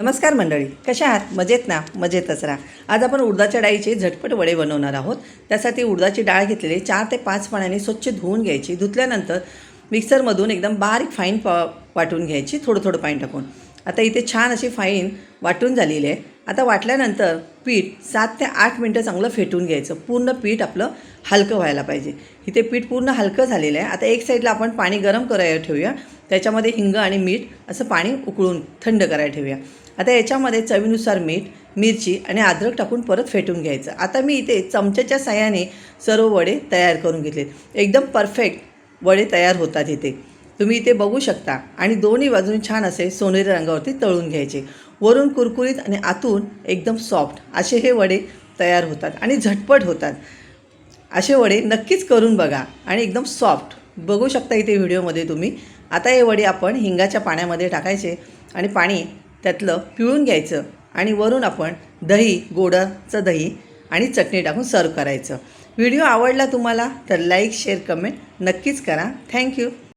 नमस्कार मंडळी कशा आहात? मजेत ना? मजेतच राहा. आज आपण उडदाच्या डाळीचे झटपट वडे बनवणार आहोत. त्यासाठी उडदाची डाळ घेतलेली चार ते पाच पाण्याने स्वच्छ धुवून घ्यायची. धुतल्यानंतर मिक्सरमधून एकदम बारीक फाईन प वाटून घ्यायची. थोडं थोडं पाणी टाकून. आता इथे छान अशी फाईन वाटून झालेली आहे. आता वाटल्यानंतर पीठ सात ते आठ मिनटं चांगलं फेटून घ्यायचं. पूर्ण पीठ आपलं हलकं व्हायला पाहिजे. इथे पीठ पूर्ण हलकं झालेलं आहे. आता एक साईडला आपण पाणी गरम करायला ठेवूया. त्याच्यामध्ये हिंग आणि मीठ असं पाणी उकळून थंड करायला ठेवूया. आता याच्यामध्ये चवीनुसार मीठ मिरची आणि अद्रक टाकून परत फेटून घ्यायचं. आता मी इथे चमच्याच्या साह्याने सर्व वडे तयार करून घेतले एकदम परफेक्ट वडे तयार होतात इथे. तुम्ही इथे बघू शकता. आणि दोन्ही बाजून छान असे सोनेरी रंगावरती तळून घ्यायचे. वरून कुरकुरीत आणि आतून एकदम सॉफ्ट असे हे वडे तयार होतात आणि झटपट होतात. असे वडे नक्कीच करून बघा आणि एकदम सॉफ्ट बघू शकता इथे व्हिडिओमध्ये तुम्ही. आता हे वडे आपण हिंगाच्या पाण्यामध्ये टाकायचे आणि पाणी त्यातलं पिळून घ्यायचं आणि वरून आपण दही गोडाचं दही आणि चटणी टाकून सर्व करायचं. व्हिडिओ आवडला तुम्हाला तर लाईक शेअर कमेंट नक्कीच करा. थँक्यू